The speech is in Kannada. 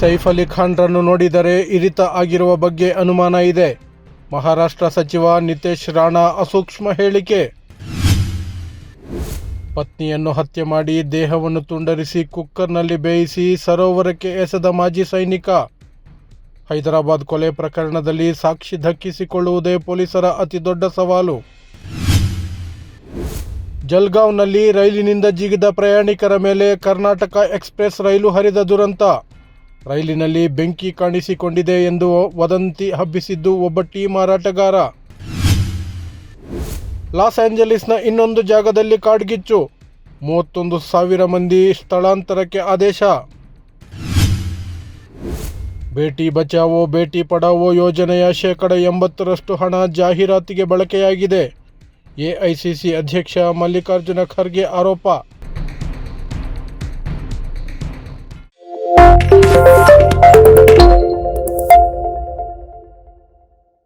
ಸೈಫ್ ಅಲಿ ಖಾನ್ರನ್ನು ನೋಡಿದರೆ ಇರಿತ ಆಗಿರುವ ಬಗ್ಗೆ ಅನುಮಾನ ಇದೆ. ಮಹಾರಾಷ್ಟ್ರ ಸಚಿವ ನಿತೇಶ್ ರಾಣಾ ಅಸೂಕ್ಷ್ಮ ಹೇಳಿಕೆ. ಪತ್ನಿಯನ್ನು ಹತ್ಯೆ ಮಾಡಿ ದೇಹವನ್ನು ತುಂಡರಿಸಿ ಕುಕ್ಕರ್ನಲ್ಲಿ ಬೇಯಿಸಿ ಸರೋವರಕ್ಕೆ ಎಸೆದ ಮಾಜಿ ಸೈನಿಕ. ಹೈದರಾಬಾದ್ ಕೊಲೆ ಪ್ರಕರಣದಲ್ಲಿ ಸಾಕ್ಷಿ ಧಕ್ಕಿಸಿಕೊಳ್ಳುವುದೇ ಪೊಲೀಸರ ಅತಿದೊಡ್ಡ ಸವಾಲು. ಜಲ್ಗಾಂವ್ನಲ್ಲಿ ರೈಲಿನಿಂದ ಜಿಗಿದ ಪ್ರಯಾಣಿಕರ ಮೇಲೆ ಕರ್ನಾಟಕ ಎಕ್ಸ್ಪ್ರೆಸ್ ರೈಲು ಹರಿದ ದುರಂತ. ರೈಲಿನಲ್ಲಿ ಬೆಂಕಿ ಕಾಣಿಸಿಕೊಂಡಿದೆ ಎಂದು ವದಂತಿ ಹಬ್ಬಿಸಿದ್ದು ಒಬ್ಬ ಟೀ ಮಾರಾಟಗಾರ. ಲಾಸ್ ಏಂಜಲೀಸ್ನ ಇನ್ನೊಂದು ಜಾಗದಲ್ಲಿ ಕಾಡ್ಗಿಚ್ಚು. ಮೂವತ್ತೊಂದು ಸಾವಿರ ಮಂದಿ ಸ್ಥಳಾಂತರಕ್ಕೆ ಆದೇಶ. ಭೇಟಿ ಬಚಾವೋ ಭೇಟಿ ಪಡಾವೋ ಯೋಜನೆಯ ಶೇಕಡ ಎಂಬತ್ತರಷ್ಟು ಹಣ ಜಾಹೀರಾತಿಗೆ ಬಳಕೆಯಾಗಿದೆ. ಎಐಸಿಸಿ ಅಧ್ಯಕ್ಷ ಮಲ್ಲಿಕಾರ್ಜುನ ಖರ್ಗೆ ಆರೋಪ. Música